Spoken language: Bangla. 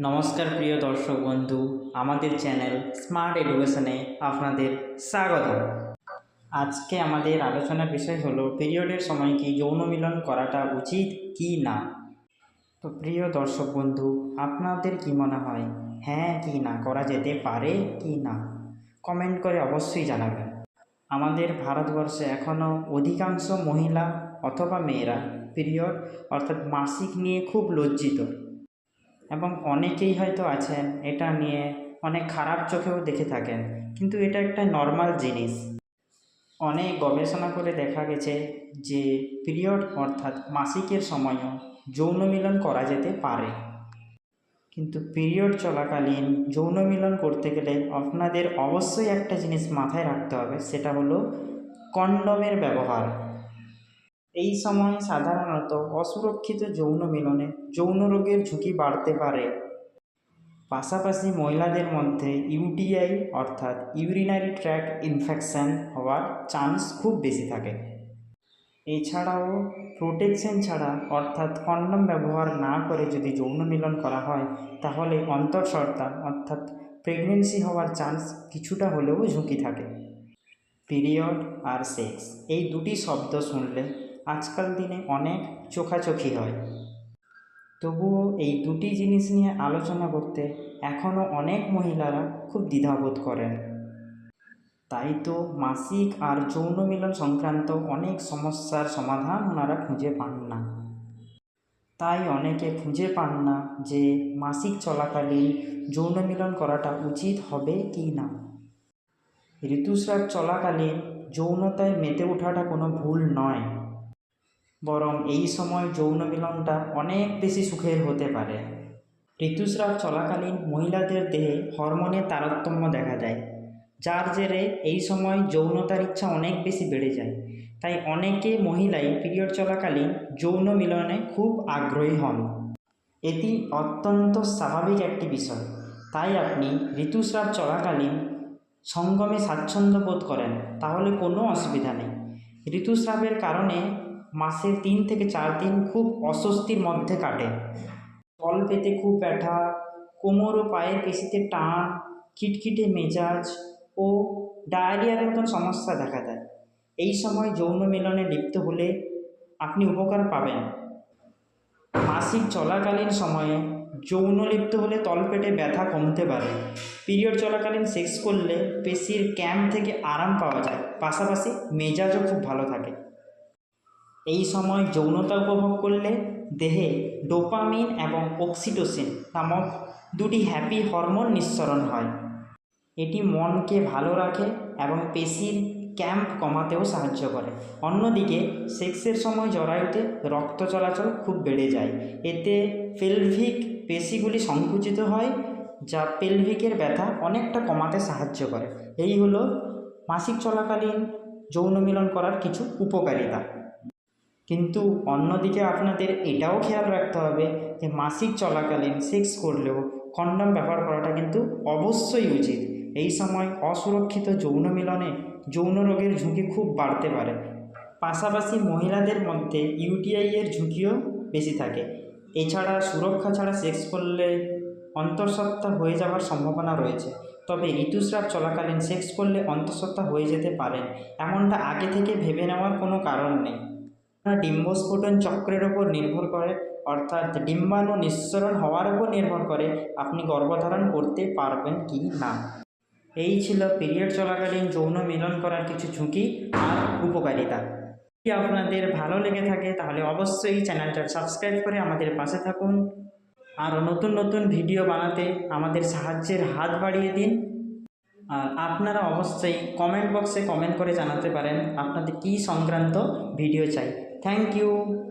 নমস্কার প্রিয় দর্শক বন্ধু, আমাদের চ্যানেল স্মার্ট এডুকেশনে আপনাদের স্বাগত। আজকে আমাদের আলোচনার বিষয় হলো, পিরিয়ডের সময় কি যৌন মিলন করাটা উচিত কি না? তো প্রিয় দর্শক বন্ধু, আপনাদের কি মনে হয় হ্যাঁ কি না, করা যেতে পারে কি না? কমেন্ট করে অবশ্যই জানাবেন। আমাদের ভারতবর্ষে এখনও অধিকাংশ মহিলা অথবা মেয়েরা পিরিয়ড, অর্থাৎ মাসিক নিয়ে খুব লজ্জিত। এবং অনেকেই হয়তো আছেন, এটা নিয়ে অনেক খারাপ চোখেও দেখে থাকেন, কিন্তু এটা একটা নর্মাল জিনিস। অনেক গবেষণা করে দেখা গেছে যে পিরিয়ড অর্থাৎ মাসিকের সময়ও যৌন মিলন করা যেতে পারে। কিন্তু পিরিয়ড চলাকালীন যৌন মিলন করতে গেলে আপনাদের অবশ্যই একটা জিনিস মাথায় রাখতে হবে, সেটা হলো কন্ডমের ব্যবহার। এই সময় সাধারণত অসুরক্ষিত যৌন মিলনে যৌন রোগের ঝুঁকি বাড়তে পারে। পাশাপাশি মহিলাদের মধ্যে ইউটিআই অর্থাৎ ইউরিনারি ট্র্যাক ইনফেকশান হওয়ার চান্স খুব বেশি থাকে। এছাড়াও প্রোটেকশন ছাড়া অর্থাৎ কন্ডম ব্যবহার না করে যদি যৌন মিলন করা হয়, তাহলে অন্তঃসত্ত্বা অর্থাৎ প্রেগনেন্সি হওয়ার চান্স কিছুটা হলেও ঝুঁকি থাকে। পিরিয়ড আর সেক্স এই দুটি শব্দ শুনলে আজকাল দিনে অনেক চোখাচোখি হয়। তবুও এই দুটি জিনিস নিয়ে আলোচনা করতে এখনও অনেক মহিলারা খুব দ্বিধাবোধ করেন। তাই তো মাসিক আর যৌন মিলন সংক্রান্ত অনেক সমস্যার সমাধান ওনারা খুঁজে পান না। তাই অনেকে খুঁজে পান না যে মাসিক চলাকালীন যৌন মিলন করাটা উচিত হবে কি না। ঋতুস্রাব চলাকালীন যৌনতায় মেতে ওঠাটা কোনো ভুল নয়। বরং এই সময় যৌন মিলনটা অনেক বেশি সুখের হতে পারে। ঋতুস্রাব চলাকালীন মহিলাদের দেহে হরমোনের তারতম্য দেখা যায়, যার জেরে এই সময় যৌনতার ইচ্ছা অনেক বেশি বেড়ে যায়। তাই অনেকে মহিলাই পিরিয়ড চলাকালীন যৌন মিলনে খুব আগ্রহী হন। এটি অত্যন্ত স্বাভাবিক একটি বিষয়। তাই আপনি ঋতুস্রাব চলাকালীন সঙ্গমে স্বাচ্ছন্দ্য বোধ করেন, তাহলে কোনো অসুবিধা নেই। ঋতুস্রাবের কারণে মাসে তিন থেকে চার দিন খুব অস্বস্তির মধ্যে কাটে। ফল পেতে খুব ব্যথা, কোমর ও পায়ের পেশিতে টান, খিটখিটে মেজাজ ও ডায়রিয়ার মতন সমস্যা দেখা দেয়। এই সময় যৌন মিলনে লিপ্ত হলে আপনি উপকার পাবেন। মাসিক চলাকালীন সময়ে যৌন লিপ্ত হলে তলপেটে ব্যথা কমতে পারে। পিরিয়ড চলাকালীন সেক্স করলে পেশির ক্যাম্প থেকে আরাম পাওয়া যায়। পাশাপাশি মেজাজও খুব ভালো থাকে। এই সময় যৌনতা উপভোগ করলে দেহে ডোপামিন এবং অক্সিটোসিন নামক দুটি হ্যাপি হরমোন নিঃসরণ হয়। এটি মনকে ভালো রাখে এবং পেশির ক্যাম্প কমাতেও সাহায্য করে। অন্যদিকে সেক্সের সময় জরায়ুতে রক্ত চলাচল খুব বেড়ে যায়। এতে পেলভিক পেশিগুলি সংকুচিত হয়, যা পেলভিকের ব্যথা অনেকটা কমাতে সাহায্য করে। এই হলো মাসিক চলাকালীন যৌন মিলন করার কিছু উপকারিতা। কিন্তু অন্যদিকে আপনাদের এটাও খেয়াল রাখতে হবে যে মাসিক চলাকালীন সেক্স করলেও কন্ডম ব্যবহার করাটা কিন্তু অবশ্যই উচিত। এই সময় অসুরক্ষিত যৌন মিলনে যৌন রোগের ঝুঁকি খুব বাড়তে পারে। পাশাপাশি মহিলাদের মধ্যে ইউটিআই এর ঝুঁকিও বেশি থাকে। এছাড়া সুরক্ষা ছাড়া সেক্স করলে অন্তঃসত্ত্বা হয়ে যাওয়ার সম্ভাবনা রয়েছে। তবে ঋতুস্রাব চলাকালীন সেক্স করলে অন্তঃসত্ত্বা হয়ে যেতে পারেন। এমনটা আগে থেকে ভেবে নেওয়ার কোনো কারণ নেই। ডিম্বস্ফোটন চক্রের ওপর নির্ভর করে, অর্থাৎ ডিম্বাণু নিঃসরণ হওয়ার উপর নির্ভর করে আপনি গর্ভধারণ করতে পারবেন কি না। এই ছিল পিরিয়ড চলাকালীন যৌন মিলন করার কিছু ঝুঁকি আর উপকারিতা। যদি আপনাদের ভালো লেগে থাকে, তাহলে অবশ্যই চ্যানেলটা সাবস্ক্রাইব করে আমাদের পাশে থাকুন। আরও নতুন নতুন ভিডিও বানাতে আমাদের সাহায্যের হাত বাড়িয়ে দিন। আর আপনারা অবশ্যই কমেন্ট বক্সে কমেন্ট করে জানাতে পারেন আপনাদের কী সংক্রান্ত ভিডিও চাই। thank you.